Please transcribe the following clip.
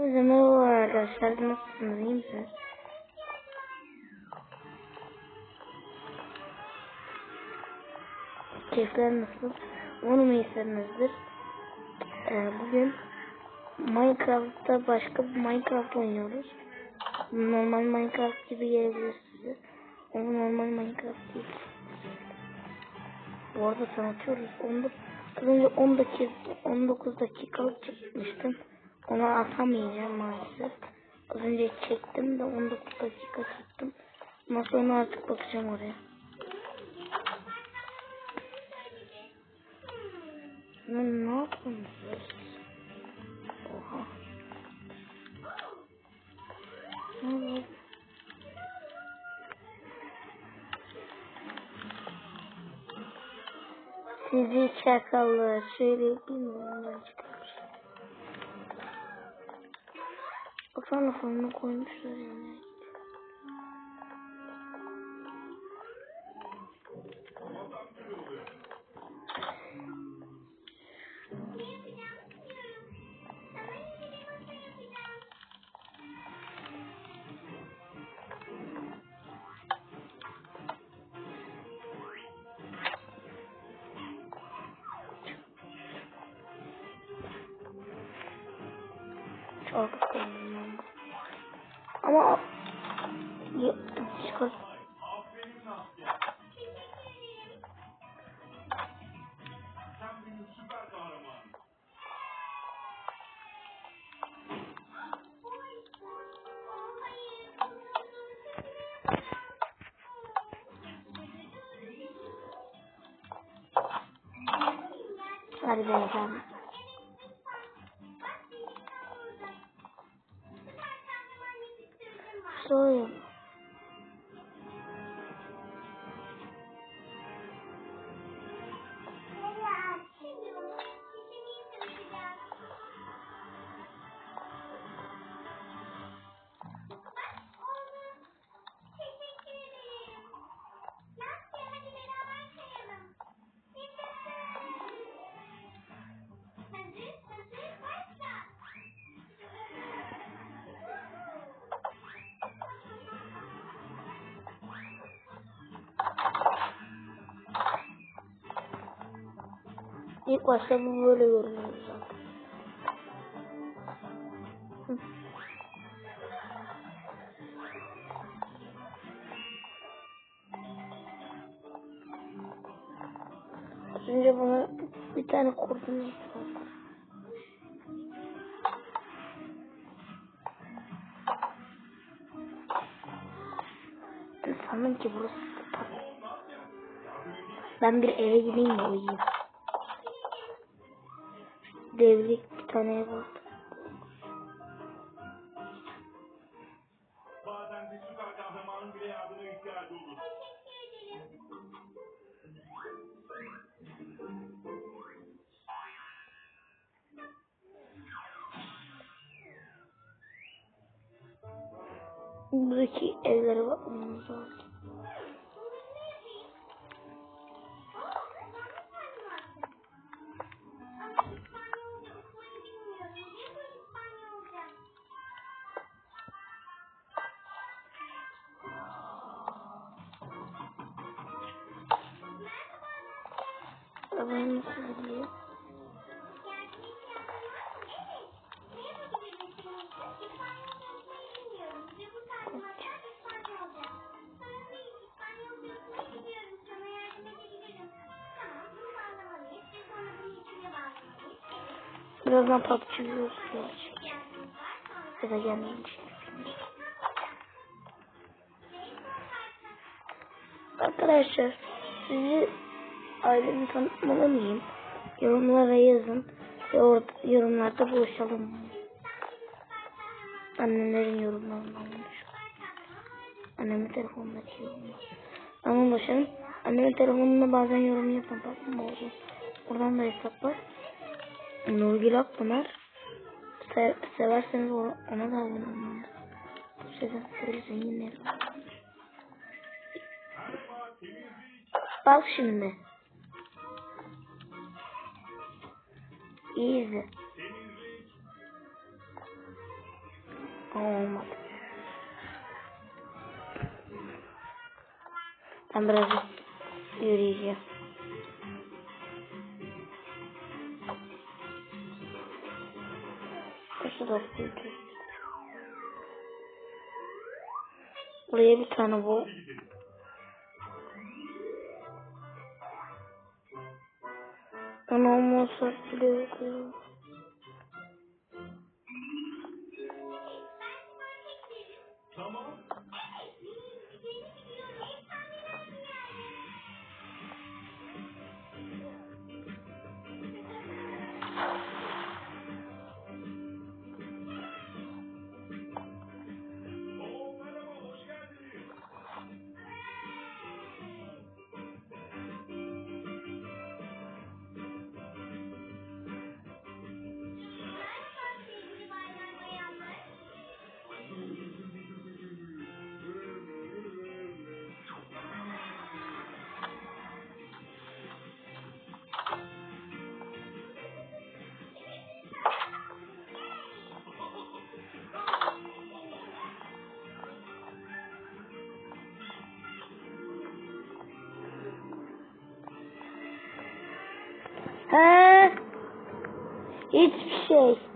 Hepinize merhaba arkadaşlar. Nasılsınız? İyi misiniz? Keyifler nasıl? Umarım iyisinizdir. Ee, bugün Minecraft'ta başka bir Minecraft oynuyoruz. Normal Minecraft gibi gelebilir size. Ama normal Minecraft değil. Bu arada tanıtıyoruz. Onda az önce 10 dakika 19 dakikalık çekmiştim. Onu atamayacağım maalesef. Az önce çektim de 19 dakika çektim. Ondan sonra artık bakacağım oraya. Lan ne yapıyorsunuz? Oha. Ne? Sizi çakallar. Şöyle bilmiyorum 我放了红的昆虫里面。哦，可能吗？Ama çıkar. Hadi beni 都有 İlk başta bu böyle. Az önce bana bir tane kurdum. Sandım ki burası. Ben bir eve gideyim de uyuyayım. Devrik bir tane ev olur. Buradaki evlere bakmamız lazım. Arabayı nasıl gidiyor? Birazdan PUBG gelecek. Ya da gelmemiş. Arkadaşlar sizi ailemi tanıtmalı mıyım? Yorumlara yazın ve orada yorumlarda buluşalım. Annelerin yorumlarından buluşalım. Annemin telefonundaki yorumlar. Ama ulaşalım. Annemin telefonunda bazen yorum yapın. Bakın oldu. Oradan da hesap var. Nurgül Akpınar. Se severseniz ona, da abone olun. Sizden şöyle zenginler. Bak şimdi. Ama olmadı. Ben biraz yürüyeceğim. Da büyüdü. Buraya bir tane bu. Ben olmazsa bile yok. Hiçbir şey.